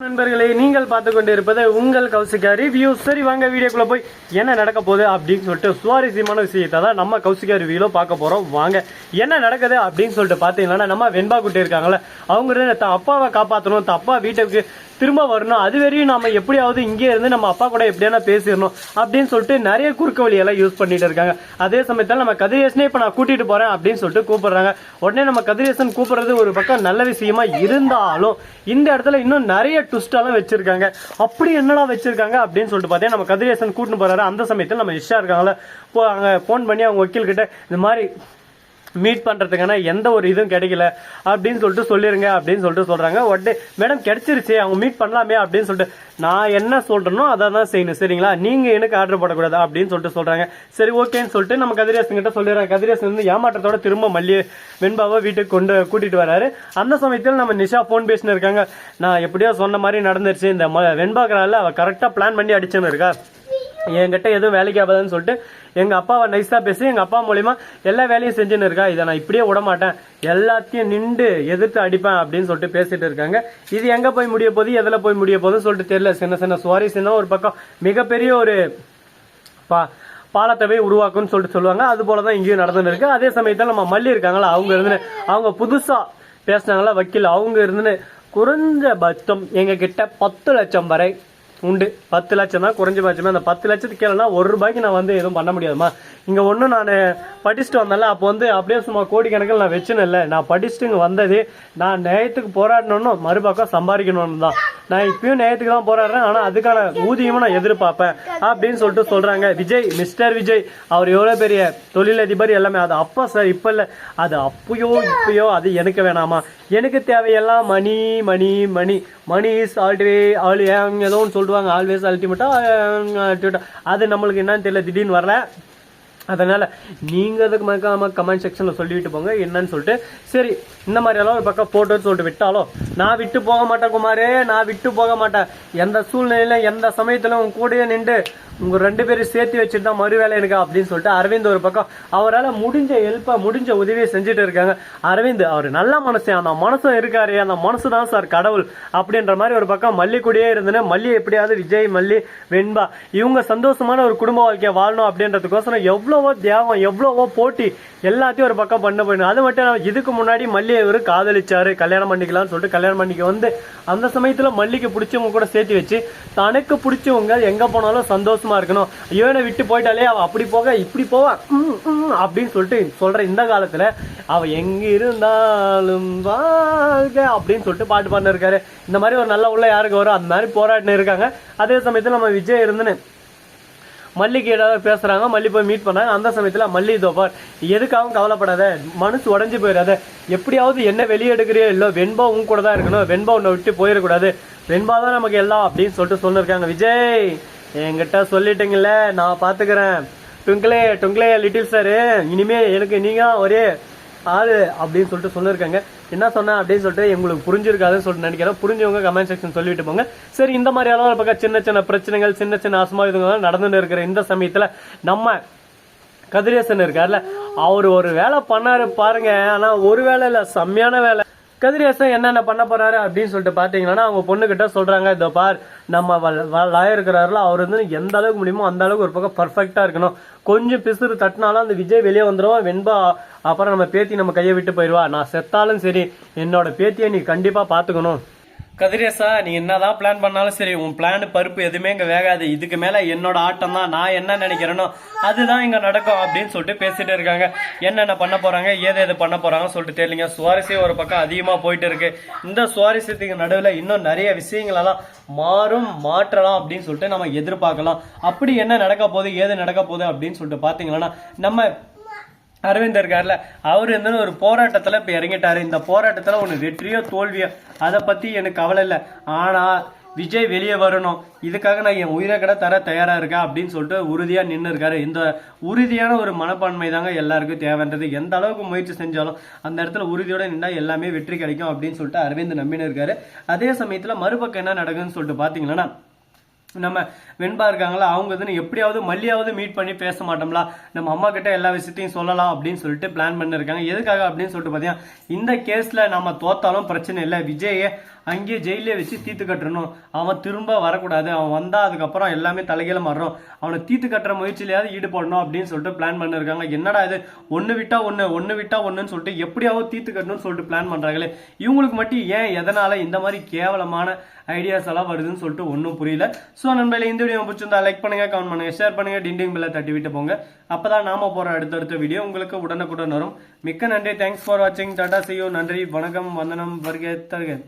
நண்பர்களே நீங்கள் பார்த்து கொண்டு இருப்பது உங்கள் கௌசிகா ரிவ்யூ சரி வாங்க வீடியோக்குள்ள போய் என்ன நடக்க போகுது அப்படின்னு சொல்லிட்டு சுவாரஸ்யமான விஷயத்தை தான் நம்ம கௌசிகா ரிவ்யூல பார்க்க போறோம். வாங்க என்ன நடக்குது அப்படின்னு சொல்லிட்டு பார்த்தீங்கன்னா நம்ம வெண்பா குட்டி இருக்காங்களே அவங்க தன் அப்பாவை காப்பாற்றணும் தப்பா வீட்டுக்கு திரும்ப வரணும். அது வரையும் நம்ம எப்படியாவது இங்கே இருந்து நம்ம அப்பா கூட எப்படியான பேசிடணும் அப்படின்னு சொல்லிட்டு நிறைய குறுக்கு வழியெல்லாம் யூஸ் பண்ணிட்டு இருக்காங்க. அதே சமயத்தில் நம்ம கதிரேசனே இப்போ நான் கூட்டிட்டு போறேன் அப்படின்னு சொல்லிட்டு கூப்பிடுறாங்க. உடனே நம்ம கதிரேசன் கூப்பிடுறது ஒரு பக்கம் நல்ல விஷயமா இருந்தாலும் இந்த இடத்துல இன்னும் நிறைய ட்விஸ்டெல்லாம் வச்சிருக்காங்க. அப்படி என்னடா வச்சிருக்காங்க அப்படின்னு சொல்லிட்டு பார்த்தீங்கன்னா நம்ம கதிரேசன் கூட்டிட்டு போறாரு. அந்த சமயத்தில் நம்ம இஷா இருக்காங்களா போ அங்கே ஃபோன் பண்ணி அவங்க வக்கீல் கிட்ட இந்த மாதிரி மீட் பண்ணுறதுக்கான எந்த ஒரு இதுவும் கிடைக்கல. அப்படின்னு சொல்லிட்டு சொல்லிடுங்க அப்படின்னு சொல்லிட்டு சொல்கிறாங்க உடனே மேடம் கிடைச்சிருச்சு அவங்க மீட் பண்ணலாமே அப்படின்னு சொல்லிட்டு. நான் என்ன சொல்கிறேனோ அதை தான் செய்யணும் சரிங்களா? நீங்கள் எனக்கு ஆர்டர் போடக்கூடாது? அப்படின்னு சொல்லிட்டு சொல்கிறாங்க சரி ஓகேன்னு சொல்லிட்டு நம்ம கதிரேசன் கிட்ட சொல்லிடுறாங்க. கதிரேசன் வந்து ஏமாற்றத்தோட திரும்ப மல்லியை வெண்பாவை வீட்டுக்கு கொண்டு கூட்டிகிட்டு வராரு. அந்த சமயத்தில் நம்ம நிஷா ஃபோன் பேசினு இருக்காங்க. நான் எப்படியோ சொன்ன மாதிரி நடந்துருச்சு. இந்த ம- அவள் கரெக்டாக பிளான் பண்ணி அடிச்சுன்னு இருக்கா? என்கிட்ட எதுவும் வேலைக்கு ஆகாதுன்னு சொல்லிட்டு எங்க அப்பாவை நைஸா பேசி எங்க அப்பா மூலியமா எல்லா வேலையும் செஞ்சுன்னு இருக்கா இதை நான் இப்படியே விட மாட்டேன். எல்லாத்தையும் நின்று எதிர்த்து அடிப்பேன் அப்படின்னு சொல்லிட்டு பேசிட்டு இருக்காங்க. இது எங்க போய் முடிய போகுது எதுல போய் முடிய போகுதுன்னு சொல்லிட்டு தெரியல. சின்ன சின்ன சுவாரஸ்யம் ஒரு பக்கம் மிகப்பெரிய ஒரு பா பாலத்தவை உருவாக்கும்னு சொல்லிட்டு சொல்லுவாங்க. அது போல தான் இங்கேயும் நடந்துன்னு இருக்கு. அதே சமயத்தில் நம்ம மல்லி இருக்காங்களா அவங்க இருந்து அவங்க புதுசா பேசினாங்களா வக்கீல் அவங்க இருந்து குறைஞ்சபட்சம் எங்க கிட்ட பத்து லட்சம் வரை உண்டு. பத்து லட்சம் தான் குறைஞ்சபட்சமே அந்த பத்து லட்சத்துக்கு கீழேனா ஒரு ரூபாய்க்கு நான் வந்து எதுவும் பண்ண முடியாதுமா இங்க ஒன்றும் நான் படிச்சுட்டு வந்தேன்ல அப்போ வந்து அப்படியே சும்மா கோடிக்கணக்கில் நான் வச்சுன்னு இல்லை. நான் படிச்சுட்டு இங்கே வந்தது நான் நேயத்துக்கு போராடணும்னு மறுபக்கம் சம்பாதிக்கணும்னு தான். நான் இப்பயும் நியாயத்துக்கு தான் போராடுறேன் ஆனால் அதுக்கான ஊதியமும் நான் எதிர்பார்ப்பேன் அப்படின்னு சொல்லிட்டு சொல்றாங்க. விஜய் மிஸ்டர் விஜய் அவர் எவ்வளோ பெரிய தொழிலதிபர் எல்லாமே. அது அப்போ சார் இப்போ இல்லை. அது அப்பயோ இப்பயோ அது எனக்கு வேணாமா? எனக்கு தேவையெல்லாம் மணி மணி மணி. மணி இஸ் ஆல்வே ஆல் ஏதோ ஒன்று சொல்லுவாங்க. ஆல்வேஸ் அல்டிமேட்டா அது நம்மளுக்கு என்னன்னு தெரியல. திடீர்னு வரல. அதனால் நீங்கள் அதுக்கு மறக்காமல் கமெண்ட் செக்ஷனில் சொல்லிவிட்டு போங்க. என்னன்னு சொல்லிட்டு. சரி இந்த மாதிரி எல்லாம் ஒரு பக்கம் போட்டோன்னு சொல்லிட்டு விட்டாலோ? நான் விட்டு போக மாட்டேன் குமாரே நான் விட்டு போக மாட்டேன். எந்த சூழ்நிலையிலும் எந்த சமயத்திலும் உன் கூடயே நின்று உங்க ரெண்டு பேரும் சேர்த்து வச்சுட்டு தான் மறு வேலை எனக்கு அப்படின்னு சொல்லிட்டு அரவிந்த் ஒரு பக்கம் அவரால் முடிஞ்ச ஹெல்ப்பை முடிஞ்ச உதவியை செஞ்சுட்டு இருக்காங்க. அரவிந்த் அவர் நல்ல மனசே அந்த மனசும் இருக்காரு அந்த மனசு தான் சார் கடவுள் அப்படின்ற மாதிரி ஒரு பக்கம் மல்லிக்கூடியே கூடயே இருந்துன்னு மல்லி எப்படியாவது விஜய் மல்லி வெண்பா இவங்க சந்தோஷமான ஒரு குடும்ப வாழ்க்கையை வாழணும் அப்படின்றதுக்கோசரம் எவ்வளவோ தேவம் எவ்வளவோ போட்டி எல்லாத்தையும் ஒரு பக்கம் பண்ண போயிடும் அது மட்டும் இல்லாமல் இதுக்கு முன்னாடி மல்லியை இவர் காதலிச்சாரு கல்யாணம் பண்ணிக்கலாம்னு சொல்லிட்டு கல்யாணம் பண்ணிக்க வந்து அந்த சமயத்தில் மல்லிக்கு பிடிச்சவங்க கூட சேர்த்து வச்சு தனக்கு பிடிச்சவங்க எங்கே போனாலும் சந்தோஷம் இருக்கணும். ஐயோனை விட்டு போயிட்டாலே அவ அப்படி போக இப்படி போவான் அப்படின்னு சொல்லிட்டு சொல்ற இந்த காலத்துல அவ எங்க இருந்தாலும் வாழ்க அப்படின்னு சொல்லிட்டு பாட்டு பாடினு இருக்காரு இந்த மாதிரி ஒரு நல்ல உள்ள யாருக்கு வரும்? அந்த மாதிரி போராடினு இருக்காங்க. அதே சமயத்துல நம்ம விஜய் இருந்துன்னு மல்லிக்கு ஏதாவது பேசுறாங்க மல்லி போய் மீட் பண்ணாங்க. அந்த சமயத்துல மல்லி தோப்பார் எதுக்காகவும் கவலைப்படாத? மனசு உடஞ்சு போயிடாத எப்படியாவது என்ன வெளியே எடுக்கிறியோ இல்லோ வெண்பா உன் கூட தான் இருக்கணும். வெண்பா உன்னை விட்டு போயிடக்கூடாது வெண்பா தான் நமக்கு எல்லாம் அப்படின்னு சொல்லிட்டு சொல்லிருக்காங்க விஜய். என்கிட்ட சொல்லிட்டீங்கல்ல நான் பாத்துக்கிறேன். டுங்கிளே டுங்கிளே லிட்டில் சாரு இனிமே எனக்கு நீங்க ஒரே ஆளு அப்படின்னு சொல்லிட்டு சொல்லிருக்காங்க. என்ன சொன்னேன் அப்படின்னு சொல்லிட்டு எங்களுக்கு புரிஞ்சிருக்காதுன்னு சொல்லிட்டு நினைக்கிறேன். புரிஞ்சவங்க கமெண்ட் செக்ஷன் சொல்லிட்டு போங்க. சரி இந்த மாதிரி அளவில் பக்கம் சின்ன சின்ன பிரச்சனைகள் சின்ன சின்ன அசம்பாவிதங்கள் நடந்துன்னு இருக்கிற இந்த சமயத்துல நம்ம கதிரேசன் இருக்கார்ல அவர் ஒரு வேலை பண்ணாரு பாருங்க. ஆனா ஒரு வேலை இல்ல செம்மையான வேலை. கதிரேசன் என்னென்ன பண்ண போறாரு அப்படின்னு சொல்லிட்டு பாத்தீங்கன்னா அவங்க பொண்ணு கிட்ட சொல்றாங்க இதோ பார் நம்ம லாயர் இருக்கிறாருல அவர் வந்து எந்த அளவுக்கு முடியுமோ அந்த அளவுக்கு ஒரு பக்கம் பர்ஃபெக்டா இருக்கணும். கொஞ்சம் பிசுறு தட்டினாலும் அந்த விஜய் வெளியே வந்துடும் வெண்பா அப்புறம் நம்ம பேத்தி நம்ம கையை விட்டு போயிடுவா. நான் செத்தாலும் சரி என்னோட பேத்தியை நீ கண்டிப்பா பாத்துக்கணும். கதிரேசா நீ என்னதான் பிளான் பண்ணாலும் சரி உன் பிளான் பருப்பு எதுவுமே இங்க வேகாது. இதுக்கு மேல என்னோட ஆட்டம் தான். நான் என்ன நினைக்கிறேனோ அதுதான் இங்க நடக்கும் அப்படின்னு சொல்லிட்டு பேசிட்டு இருக்காங்க. என்னென்ன பண்ண போறாங்க ஏது எது பண்ண போறாங்கன்னு சொல்லிட்டு தெரியலங்க. சுவாரஸ்யம் ஒரு பக்கம் அதிகமா போயிட்டு இருக்கு. இந்த சுவாரஸ்யத்துக்கு நடுவில் இன்னும் நிறைய விஷயங்கள் எல்லாம் மாறும் மாற்றலாம் அப்படின்னு சொல்லிட்டு நம்ம எதிர்பார்க்கலாம். அப்படி என்ன நடக்க போகுது ஏது நடக்க போகுது அப்படின்னு சொல்லிட்டு பாத்தீங்கன்னா நம்ம அரவிந்த் இருக்கார்ல அவர் வந்து ஒரு போராட்டத்தில் இப்போ இறங்கிட்டார். இந்த போராட்டத்தில் ஒன்று வெற்றியோ தோல்வியோ அதை பற்றி எனக்கு கவலை இல்லை. ஆனால் விஜய் வெளியே வரணும். இதுக்காக நான் என் உயிரை கடை தர தயாராக இருக்கேன் அப்படின்னு சொல்லிட்டு உறுதியாக நின்று இருக்காரு. இந்த உறுதியான ஒரு மனப்பான்மை தாங்க எல்லாருக்கும் தேவைன்றது. எந்த அளவுக்கு முயற்சி செஞ்சாலும் அந்த இடத்துல உறுதியோடு நின்றால் எல்லாமே வெற்றி கிடைக்கும் அப்படின்னு சொல்லிட்டு அரவிந்த் நம்பின்னு இருக்காரு. அதே சமயத்தில் மறுபக்கம் என்ன நடக்குதுன்னு சொல்லிட்டு பார்த்தீங்கன்னா நம்ம வெண்பா இருக்காங்களா அவங்க வந்து எப்படியாவது மல்லியாவது மீட் பண்ணி பேச மாட்டோம்ல நம்ம அம்மா கிட்ட எல்லா விஷயத்தையும் சொல்லலாம் அப்படின்னு சொல்லிட்டு பிளான் பண்ணிருக்காங்க. எதுக்காக அப்படின்னு சொல்லிட்டு பார்த்தீங்கன்னா இந்த கேஸ்ல நம்ம தோத்தாலும் பிரச்சனை இல்லை. விஜயை அங்கேயே ஜெயிலே வச்சு தீத்து கட்டணும் அவன் திரும்ப வரக்கூடாது. அவன் வந்தால் அதுக்கப்புறம் எல்லாமே தலைகீழ மாறுறோம் அவனை தீத்து கட்டுற முயற்சியிலையாவது ஈடுபடணும் அப்படின்னு சொல்லிட்டு பிளான் பண்ணிருக்காங்க. என்னடா இது? ஒன்று விட்டா ஒன்று ஒன்று விட்டா ஒன்றுன்னு சொல்லிட்டு எப்படியாவது தீத்து கட்டணும்னு சொல்லிட்டு பிளான் பண்ணுறாங்களே இவங்களுக்கு மட்டும் ஏன் எதனால இந்த மாதிரி கேவலமான ஐடியாஸ் எல்லாம் வருதுன்னு சொல்லிட்டு ஒன்றும் புரியல. ஸோ நண்பர்களே இந்த வீடியோ பிடிச்சிருந்தா லைக் பண்ணுங்க கமெண்ட் பண்ணுங்க ஷேர் பண்ணுங்க டிண்டிங் பில்லை தட்டி விட்டு போங்க. அப்போ தான் நாம போகிற அடுத்தடுத்த வீடியோ உங்களுக்கு உடனுக்குடன் வரும். மிக்க நன்றி. தேங்க்ஸ் ஃபார் வாட்சிங் டாடா செய்யும் நன்றி. வணக்கம். வந்தனம். வருகை தருக.